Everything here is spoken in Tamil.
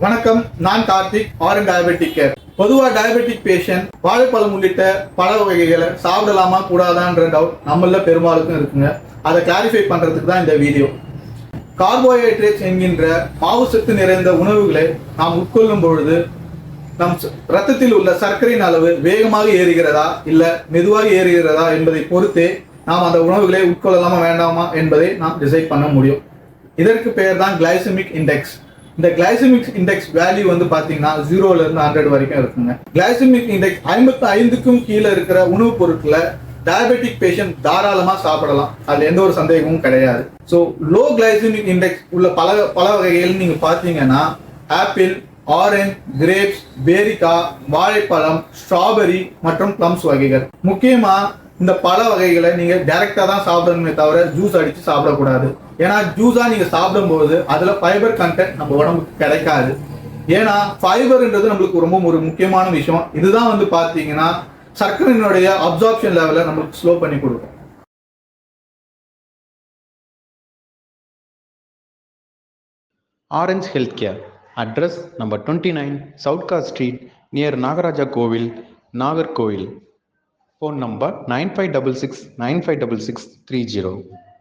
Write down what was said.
வணக்கம் நான் கார்த்திக் ஆரன் டயபெட்டிக் கேர் பொதுவா டயபெட்டிக் பேஷண்ட் வாழைப்பழம் உள்ளிட்ட பழ வகைகளை சாப்பிடலாமா கூடாதான்ற டவுட் நம்மள பெரும்பாலுக்கும் இருக்குங்க. அதை கிளாரிஃபை பண்றதுக்கு தான் இந்த வீடியோ கார்போஹைட்ரேட்ஸ் என்கின்ற மாவு சத்து நிறைந்த உணவுகளை நாம் உட்கொள்ளும் பொழுது நம் ரத்தத்தில் உள்ள சர்க்கரையின் அளவு வேகமாக ஏறுகிறதா இல்லை மெதுவாக ஏறுகிறதா என்பதை பொறுத்தே நாம் அந்த உணவுகளை உட்கொள்ளலாமா வேண்டாமா என்பதை நாம் டிசைட் பண்ண முடியும். இதற்கு பெயர் தான் கிளைசமிக் இண்டெக்ஸ் இந்த கிளைசமிக் இண்டெக்ஸ் வேல்யூ வந்து பாத்தீங்கன்னா ஜீரோல இருந்து ஹண்ட்ரட் வரைக்கும் இருக்குங்க. கிளைசமிக் இண்டெக்ஸ் ஐம்பத்தி ஐந்துக்கும் கீழே இருக்கிற உணவுப் பொருட்களை டயபெட்டிக் பேஷண்ட் தாராளமா சாப்பிடலாம். அதில் எந்த ஒரு சந்தேகமும் கிடையாது. ஸோ லோ கிளைசமிக் இண்டெக்ஸ் உள்ள பல பல வகைகள் நீங்க பாத்தீங்கன்னா ஆப்பிள் ஆரஞ்ச் கிரேப்ஸ் பேரிக்கா வாழைப்பழம் ஸ்ட்ராபெரி மற்றும் ப்ளம்ஸ் வகைகள். முக்கியமா இந்த பழ வகைகளை நீங்க டைரக்டா தான் சாப்பிடணுமே தவிர ஜூஸ் அடிச்சு சாப்பிடக்கூடாது. ஏன்னா ஜூஸா நீங்க சாப்பிடும்போது அதுல ஃபைபர் கண்டென்ட் நம்ம உடம்புக்கு கிடைக்காது. ஏன்னா ஃபைபர்ன்றது நம்மளுக்கு ரொம்ப ஒரு முக்கியமான விஷயம். இதுதான் வந்து பாத்தீங்கன்னா சர்க்கரையினுடைய அப்சார்ப்ஷன் லெவலை நம்மளுக்கு ஸ்லோ பண்ணி கொடுக்கும். Orange Healthcare. Address number 29 South Car street near Nagaraja கோவில் நாகர்கோவில். Phone number 9566 956630.